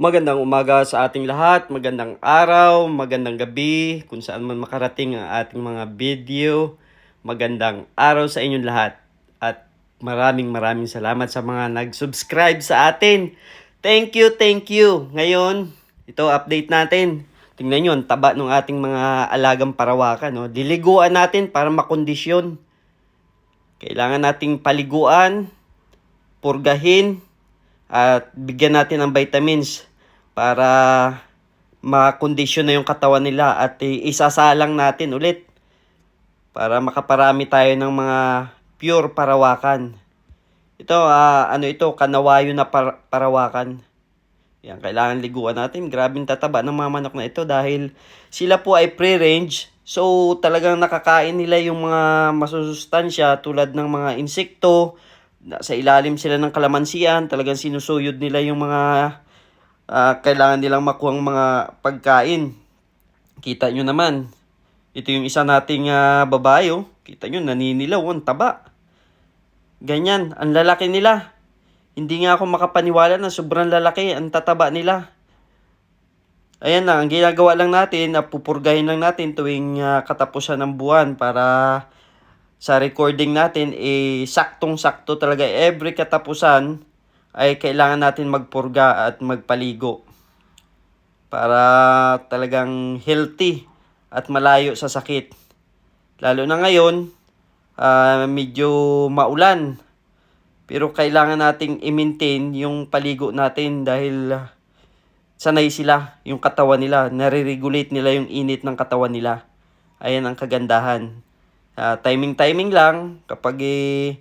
Magandang umaga sa ating lahat, magandang araw, magandang gabi, kung saan man makarating ang ating mga video. Magandang araw sa inyong lahat at maraming maraming salamat sa mga nag-subscribe sa atin. Thank you, thank you. Ngayon, ito update natin. Tingnan nyo, taba ng ating mga alagang parawakan. No? Diliguan natin para makondisyon. Kailangan nating paliguan, purgahin, at bigyan natin ng vitamins para makondisyon na yung katawan nila at isasalang natin ulit para makaparami tayo ng mga pure parawakan. Ito, ah, ano ito, kanawayo na par- parawakan. Yan, kailangan liguan natin. Grabing tataba ng mga manok na ito dahil sila po ay pre-range. So, talagang nakakain nila yung mga masusustansya tulad ng mga insekto. Sa ilalim sila ng kalamansian. Talagang sinusuyod nila yung mga ah, kailangan nilang makuhang mga pagkain. Kita nyo naman. Ito yung isa nating ah, babae. Oh. Kita nyo, naninilaw. Ang taba. Ganyan, ang lalaki nila. Hindi nga ako makapaniwala na sobrang lalaki ang tataba nila. Ayan na, ang ginagawa lang natin, napupurgahin lang natin tuwing ah, katapusan ng buwan para sa recording natin, eh, saktong-sakto talaga. Every katapusan ay kailangan natin magpurga at magpaligo para talagang healthy at malayo sa sakit. Lalo na ngayon, ah, medyo maulan. Pero kailangan nating i-maintain yung paligo natin dahil ah, sanay sila, yung katawan nila, nare-regulate nila yung init ng katawan nila. Ayan ang kagandahan. Ah, timing-timing lang, kapag eh,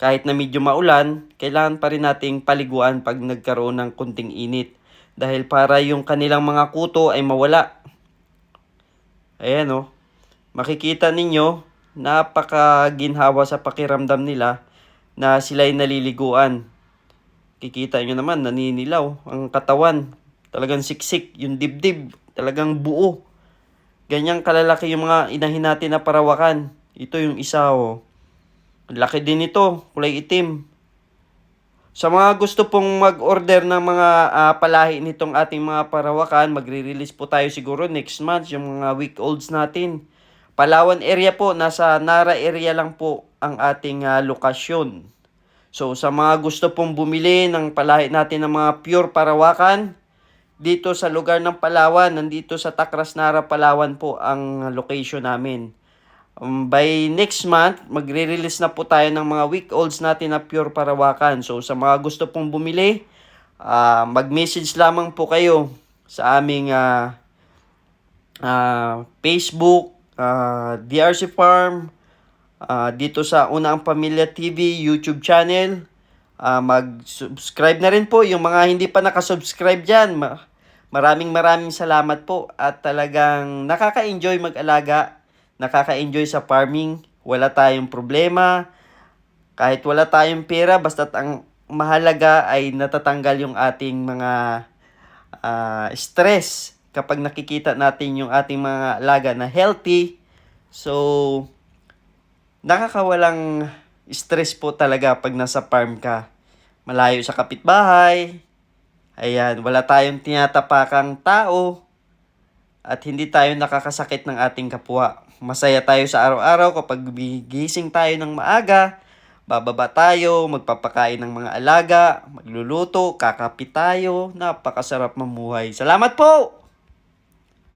kahit na medyo maulan, kailangan pa rin nating paliguan pag nagkaroon ng kunting init. Dahil para yung kanilang mga kuto ay mawala. Ayan o. Makikita ninyo, napakaginhawa sa pakiramdam nila na sila'y naliliguan. Kikita nyo naman, naninilaw ang katawan. Talagang siksik, yung dibdib, talagang buo. Ganyang kalalaki yung mga inahin natin na parawakan. Ito yung isa oh. Laki din ito, kulay itim. Sa mga gusto pong mag-order ng mga ah, palahi nitong ating mga parawakan, magre-release po tayo siguro next month yung mga week olds natin. Palawan area po, nasa Nara area lang po ang ating ah, lokasyon. So sa mga gusto pong bumili ng palahi natin ng mga pure parawakan, dito sa lugar ng Palawan, nandito sa Tacras Nara, Palawan po ang location namin. Um, by next month, magre-release na po tayo ng mga week olds natin na pure parawakan. So sa mga gusto pong bumili, ah, mag-message lamang po kayo sa aming ah, ah, Facebook, ah, DRC Farm, ah, dito sa Una ang Pamilya TV YouTube channel. Ah, mag-subscribe na rin po yung mga hindi pa nakasubscribe dyan. Ma- maraming maraming salamat po at talagang nakaka-enjoy mag-alaga, nakaka-enjoy sa farming, wala tayong problema, kahit wala tayong pera, basta't ang mahalaga ay natatanggal yung ating mga ah, stress kapag nakikita natin yung ating mga alaga na healthy. So, nakakawalang stress po talaga pag nasa farm ka. Malayo sa kapitbahay. Ayan, wala tayong tinatapakang tao. At hindi tayo nakakasakit ng ating kapwa. Masaya tayo sa araw-araw kapag gising tayo ng maaga. Bababa tayo, magpapakain ng mga alaga, magluluto, kakapit tayo. Napakasarap mamuhay. Salamat po!